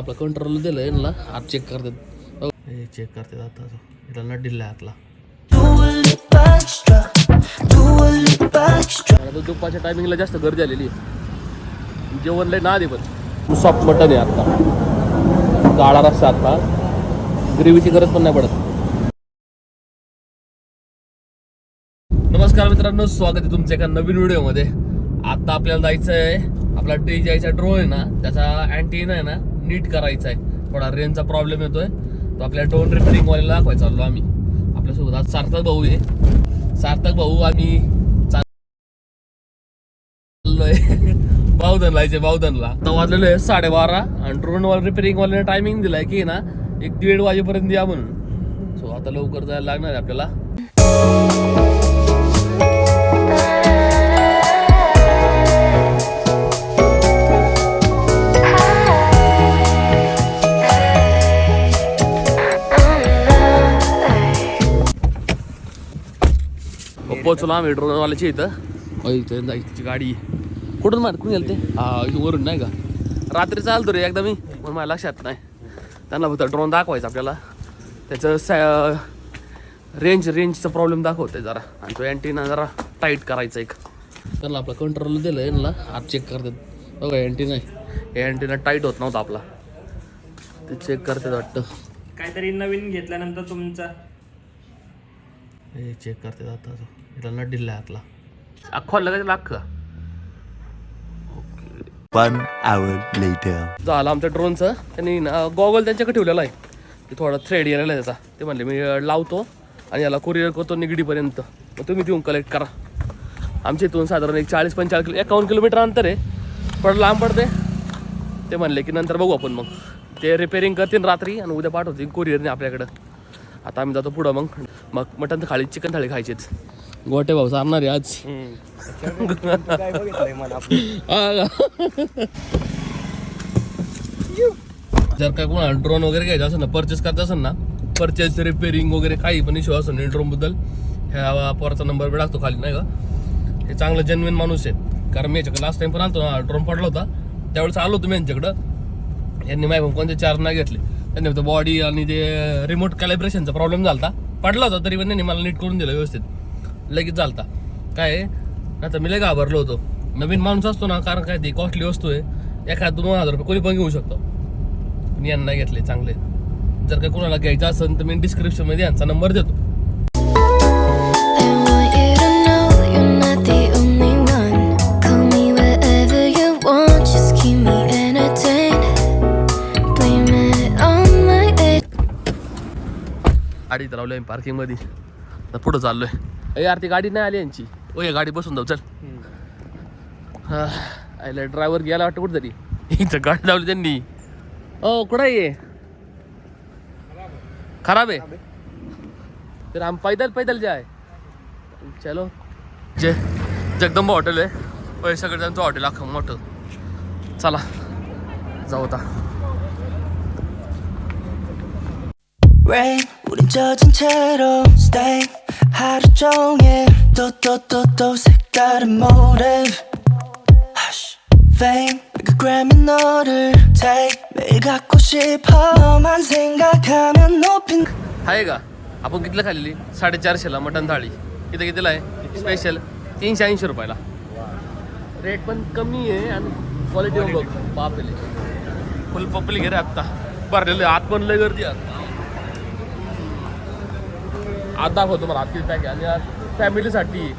आपला कंट्रोल दिलं यांना. हात चेक करतात. हे चेक करतात आता इथला नट दिला हातला Do a little extra, do a little extra. आता दुपारच्या टायमिंगला जास्त गर्दी आलेली आहे. जेवण लय ना दे पण. सॉफ्ट मटन आहे आता. गाळा रस्सा आता. ग्रेव्हीची गरज पण नाही पडत. नमस्कार मित्रांनो स्वागत आहे तुमच्या एका नवीन व्हिडिओमध्ये आता आपल्याला जायचं आहे आपला डे जायचा ड्रोन आहे ना त्याचा अँटीना आहे ना नीट करायचा आहे. थोडा रेंजचा प्रॉब्लेम येतोय. तो आपल्या टोन रिपेरिंग वाल्याला दाखवायचा चाललो आम्ही. आपल्यासोबत आज सार्थक भाऊ आहे. सार्थक भाऊ आम्ही चाललोय. बावधनला जायचे बावधनला आता वाजलेलो आहे साडेबारा. आणि ड्रोन वाला रिपेअरिंग वाल्याने टायमिंग दिलाय की ना एक दीड वाजेपर्यंत या म्हणून. सो आता लवकर जायला लागणार आहे आपल्याला. पोचलो आम्ही ड्रोन वाल्याची इथं इथं जायची गाडी. कुठून मार कुठून गेलते हा इथून वरून नाही का? रात्री चालतो रे एकदा मी. पण मला लक्षात नाही. त्यांना फक्त ड्रोन दाखवायचं आपल्याला. त्याचं सॅ रेंज रेंजचा प्रॉब्लेम दाखवते जरा. आणि तो अँटीना जरा टाईट करायचा एक. त्यांना आपला कंट्रोल दिलं यांना हात चेक करतात. बघा अँटीना हे अँटीना टाईट होत नव्हता आपला. ते चेक करतात वाटतं. काहीतरी नवीन घेतल्यानंतर तुमचा. हे चेक करतात आता. नट दिला हातला अख्खा लगायचं लाख One hour later. झालं आमच्या ड्रोनचं त्यांनी गॉगल त्यांच्याकडे ठेवलेला आहे. ते थोडा थ्रेड गेलेला आहे त्याचा. ते म्हणले मी लावतो आणि याला कुरिअर करतो निगडीपर्यंत. मग तुम्ही तिथून कलेक्ट करा. आमच्या इथून साधारण एक चाळीस पंचेचाळीस किलो एकावन्न किलोमीटर अंतर आहे. थोडं लांब पडते. ते म्हणले की नंतर बघू आपण मग. ते रिपेअरिंग करतील रात्री आणि उद्या पाठवतील कुरिअरने आपल्याकडं. आता आम्ही जातो पुढं मग. मग मटन थाळी चिकन थाळी खायचीच. गोटे भाऊ सांगणार आहे आज. हा का? जर काय कोणा ड्रोन वगैरे घ्यायचं असेल ना परचेस करत असेल ना परचेस रिपेअरिंग वगैरे काही पण इश्यू असेल ड्रोनबद्दल ह्या पोराचा नंबर बी टाकतो खाली नाही का? हे चांगलं जेन्युन माणूस आहे. कारण मी याच्याकडे लास्ट टाइम पण आलतो ना ड्रोन पडला होता. त्यावेळेस आलो होतो मी यांच्याकडं. यांनी माहिती कोणते चार्ज नाही घेतले. त्यांनी फक्त बॉडी आणि ते रिमोट कॅलिब्रेशनचा प्रॉब्लेम झाला होता पडला होता तरी पण त्यांनी मला नीट करून दिलं व्यवस्थित. लगेच झालता. काय? आहे, तर मी लय घाबरलो होतो. नवीन माणूस असतो ना कारण काय ती कॉस्टली वस्तू आहे. एखाद दोन हजार रुपये कोणी पण घेऊ शकतो. पण यांना घेतले चांगले. जर काही कोणाला घ्यायचं असेल तर मी डिस्क्रिप्शनमध्ये यांचा नंबर देतो. इथं लावली पार्किंगमध्ये आता पुढं चाललोय. अरे यार ती गाडी नाही आली यांची. ओ या गाडी बसून जाऊ चल. हा आयला ड्रायव्हर गेला वाटतं कुठं तरी. इथं गाडी लावली त्यांनी. ओ कुठं आहे? खराब आहे. तर आम्ही पैदल पैदल जाय. चलो. जे जगदंबा हॉटेल आहे. पैशाकडे त्यांचं हॉटेल अख्खं मोठं. चला जाऊ आता. Right, wouldn't judge and settle. Stay. 하루 종일 또또또또 색다른 motive Hush Fame 그 Grammy 너를 take 매일 갖고 싶어만 생각하면 높인 आहे का आपण कितीला खाल्लेली साडेचारशेला मटन थाळी इथं कितीला आहे स्पेशल तीनशे ऐंशी रुपयाला रेट पण कमी आहे आणि क्वालिटी बघ बापले फुल पब्लिक आहे रे आत्ता भरलेलं आहे. आत पण लय गर्दी आहे आता. आत दाखवतो मला आत किती पॅक आहे आणि आज फॅमिलीसाठी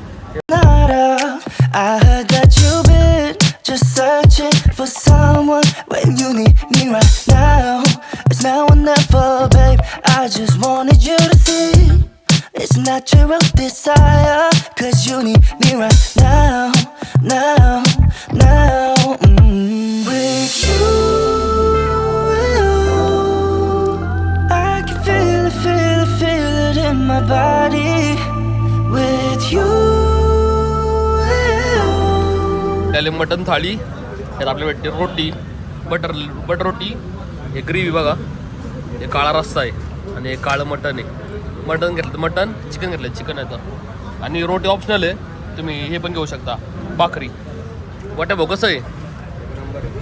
not up I heard that you've been just searching for someone when you need me right now It's now or never, babe I just wanted you to see It's natural desire Mutton thali त्यात आपल्या भेटते रोटी butter butter रोटी हे gravy बघा. हे काळा रस्सा आहे आणि हे काळं मटन आहे. मटन घेतलं तर मटन चिकन घेतलं चिकन येतं आणि रोटी ऑप्शनल आहे. तुम्ही हे पण घेऊ शकता. भाकरी. वाट्या भाऊ कसं आहे?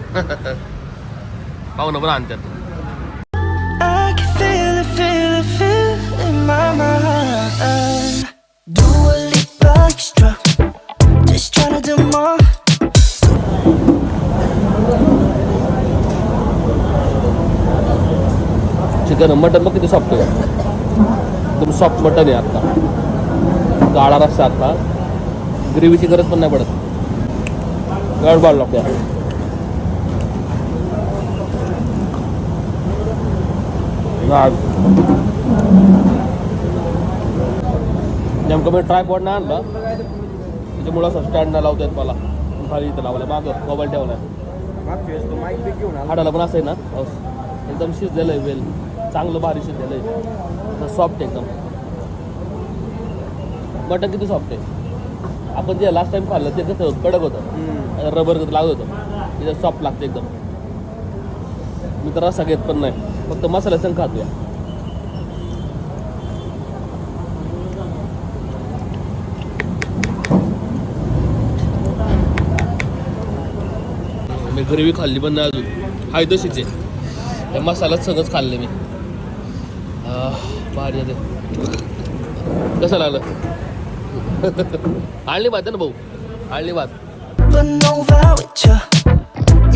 पाहुणं पण आणतात I can feel chicken mutton मग किती सॉफ्ट आहे. एकदम सॉफ्ट मटन आहे आत्ता गाळा रस्ता आत्ता ग्रेव्हीची गरज पण नाही पडत. गडबड लागते गाड. नेमकं मी ट्रायपॉड नाही आणलं. त्याच्यामुळं असं स्टँड नाही लावतात मला. खाली इथं लावलं मागं मोबाईल ठेवलाय. हाडाला पण असं आहे ना. एकदम शिजलेलं आहे वेल. चांगलं भारी शिजलेलं आहे सॉफ्ट एकदम. मटन किती सॉफ्ट आहे? आपण जे लास्ट टाइम खाल्लं ते कसं कडक होतं. रबर लागत होतं. इथं सॉफ्ट लागतं एकदम. मी तर रसा घेत पण नाही. फक्त मसाला संग खातोय. मी ग्रेव्ही खाल्ली पण नाही अजून. तशीच आहे. त्या मसालाच सगळंच खाल्ले मी. आह, भारी आहे ते कसं लागलं आणली भात आहे ना भाऊ आणली भात But Nova with ya.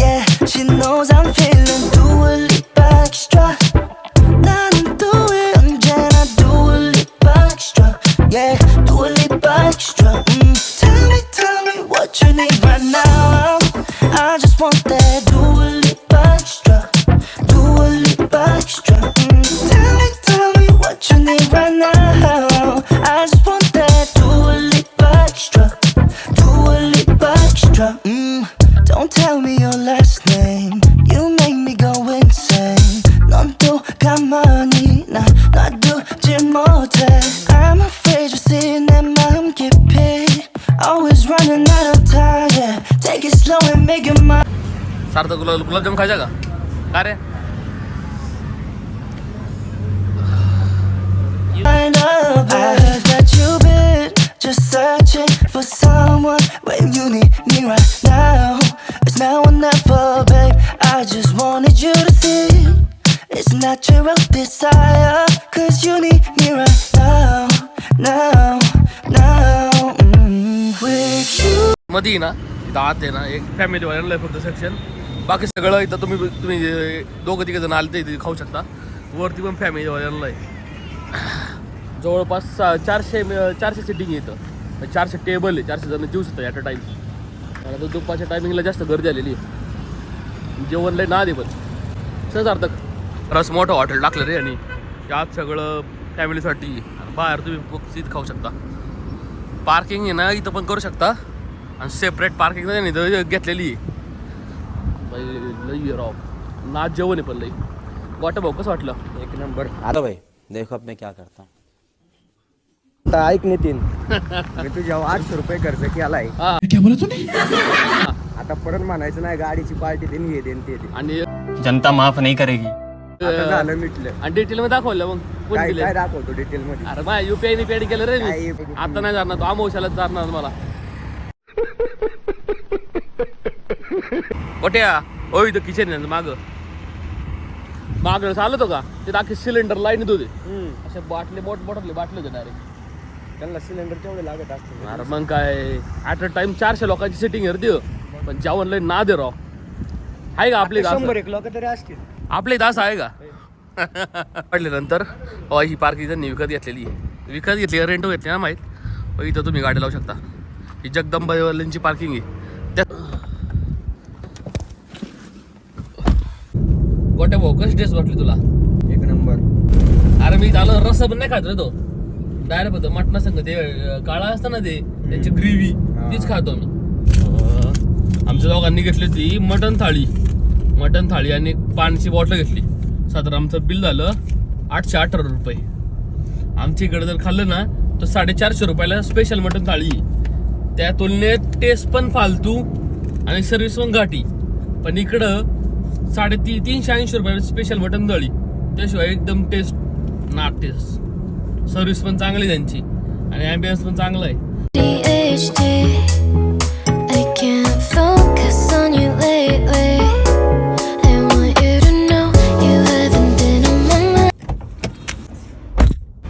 Yeah, she knows I'm feeling do a leap extra. 나 extra. Mm. Don't tell me your last name. You make me go insane. 넌또 가만히 나 놔두지 못해. I'm afraid you're seeing 내 마음 깊이. Always running out of time. Yeah. Take it slow and make it mine. सार्थक गुलाब गुलाबजाम खायचा का का रे up. I heard that you've been just searching for someone when you need now or never, babe. I just wanted you to see it's natural desire. Cause you need me right now, now, now. Mm. With you. मध्ये ना इथं आत आहे ना एक family वाल्यांना आहे फक्त सेक्शन बाकी सगळं इथं तुम्ही तुम्ही दोघं तिघं जण आले ते इथे खाऊ शकता वरती पण फॅमिली वाल्यांना आहे जवळपास सा- चारशे चारशे सिटिंग आहे इथं चारशे टेबल आहे चारशे जण जेऊ शकतात ॲट अ टाईम आणि आता दुपारच्या टायमिंगला जास्त गर्दी आलेली आहे. जेवण लय नाद आहे पण. सहजार्थक रस मोठं हॉटेल टाकलं रे आणि त्यात सगळं फॅमिलीसाठी. बाहेर तुम्ही सीट खाऊ शकता. पार्किंग आहे ना इथं पण करू शकता. आणि सेपरेट पार्किंग नाही इथं घेतलेली लई राव. नाच जेवण आहे पण लई. वाटं भाऊ कसं वाटलं? एक नंबर. आता भाई. देखो अब मैं क्या करता हूँ. आता ऐक नितीन मी तुझ्या आठशे रुपये खर्च केलाय हा आता परत म्हणायचं नाही गाडीची पार्टी देईन हे देईन ते देईन आणि जनता माफ नहीं करेगी आता झालं मिटलं आणि डिटेल मध्ये दाखवलं मग कोण काय दिले काय दाखवतो डिटेल मध्ये अरे माझ्या युपीआय ने पेड केलं रे मी? आता नाही जाणार तो अमावशालाच जाणार मला कोट्या ओ इथं किचन आहे माग माग चालत का ते अख्खे सिलेंडर लाईन होते असे बाटले मोठ मोठाले बाटले होते डायरेक्ट त्यांना सिलेंडर तेवढे लागत असते अरे मग काय ॲट अ टाइम चारशे लोकांची सिटिंग herdi पण जेवण लय ना दे राव. आहे का आपले शंभर एक लोक तरी असतील. आपले तास आहे का? पडल्यानंतर अहो, ही पार्किंग त्यांनी विकत घेतलेली आहे. विकत घेतली रेंट घेतली ना माहीत? अहो, इथं तुम्ही गाडी लावू शकता. ही जगदंबावाल्यांची पार्किंग आहे. त्या गोट्या भाऊ कशी ड्रेस वाटली तुला? एक नंबर. अरे मी झालं रस्सा पण नाही खात रे तो. डायरेक्ट होतं. मटणा संग ते काळा असतं ना ते त्याची ग्रेव्ही तीच खातो मी अं, आमच्या दोघांनी घेतली होती मटन थाळी. मटन थाळी आणि पाण्याची बॉटल घेतली. साधारण आमचं बिल झालं आठशे अठरा रुपये. आमच्या इकडे जर खाल्लं ना तर साडेचारशे रुपयाला स्पेशल मटन थाळी. त्या तुलनेत टेस्ट पण फालतू आणि सर्व्हिस पण घाटी. पण इकडं साडेती तीनशे ऐंशी रुपये स्पेशल मटन थाळी. त्याशिवाय एकदम टेस्ट नाट टेस्ट सर्व्हिस पण चांगली त्यांची. आणि अँबियन्स पण चांगलं आहे.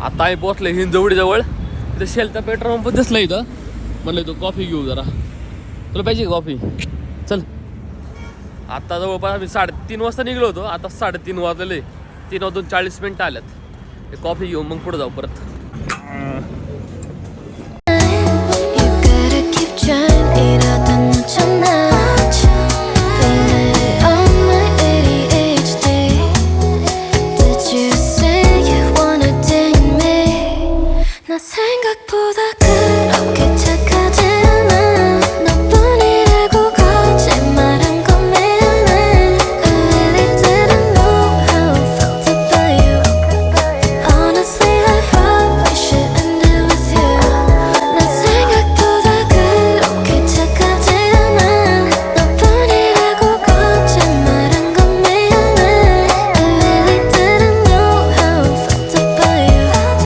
आता पोचले हिंजवडीजवळ तिथे शेलचा पेट्रोल पंप दिसला इथं. म्हणलं तू कॉफी घेऊ जरा. तुला पाहिजे कॉफी चल. आता जवळपास आम्ही साडेतीन वाजता निघलो होतो. आता साडेतीन वाजले तीन वाजून चाळीस मिनिटं आल्यात. कॉफी घेऊ मग पुढे जाऊ परत.